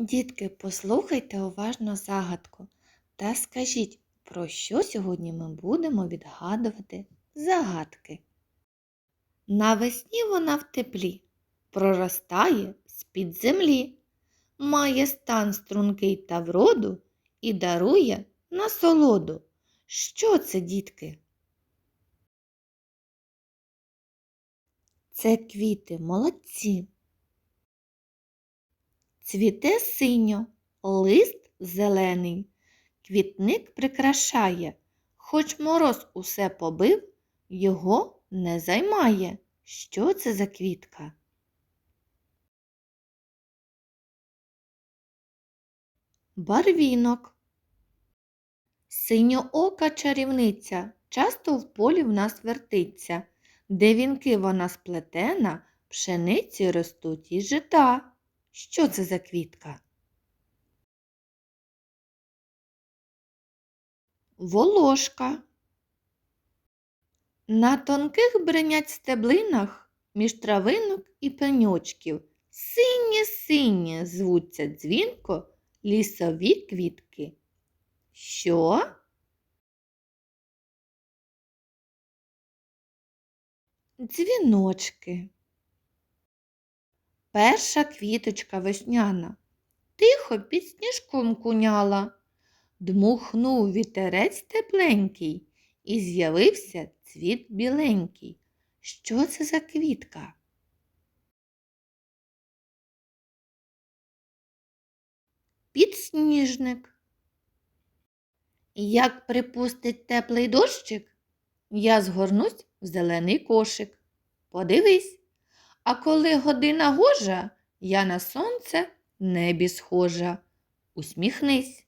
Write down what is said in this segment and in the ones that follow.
Дітки, послухайте уважно загадку та скажіть, про що сьогодні ми будемо відгадувати загадки. Навесні вона в теплі, проростає з-під землі, має стан стрункий та вроду і дарує насолоду. Що це, дітки? Це квіти молодці. Цвіте синьо, лист зелений, квітник прикрашає, хоч мороз усе побив, його не займає. Що це за квітка? Барвінок. Синьоока чарівниця часто в полі в нас вертиться, де вінки вона сплетена, пшениці ростуть і жита. Що це за квітка? Волошка. На тонких бринять стеблинах між травинок і пеньочків синє-синє звуться дзвінко лісові квітки. Що? Дзвіночки. Перша квіточка весняна тихо під сніжком куняла, дмухнув вітерець тепленький і з'явився цвіт біленький. Що це за квітка? Підсніжник. Як припустить теплий дощик, я згорнусь в зелений кошик. Подивись. А коли година гожа, я на сонце небі схожа. Усміхнись.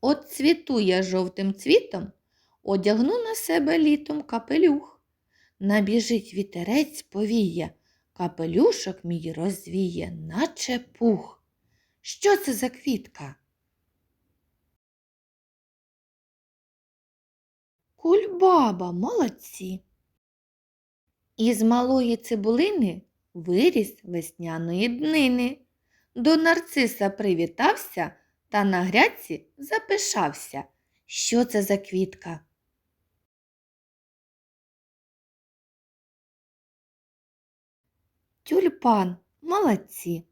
От цвіту я жовтим цвітом, одягну на себе літом капелюх. Набіжить вітерець повіє, капелюшок мій розвіє, наче пух. Що це за квітка? Кульбаба, молодці. Із малої цибулини виріс весняної днини. До нарциса привітався та на грядці запишався. Що це за квітка? Тюльпан, молодці.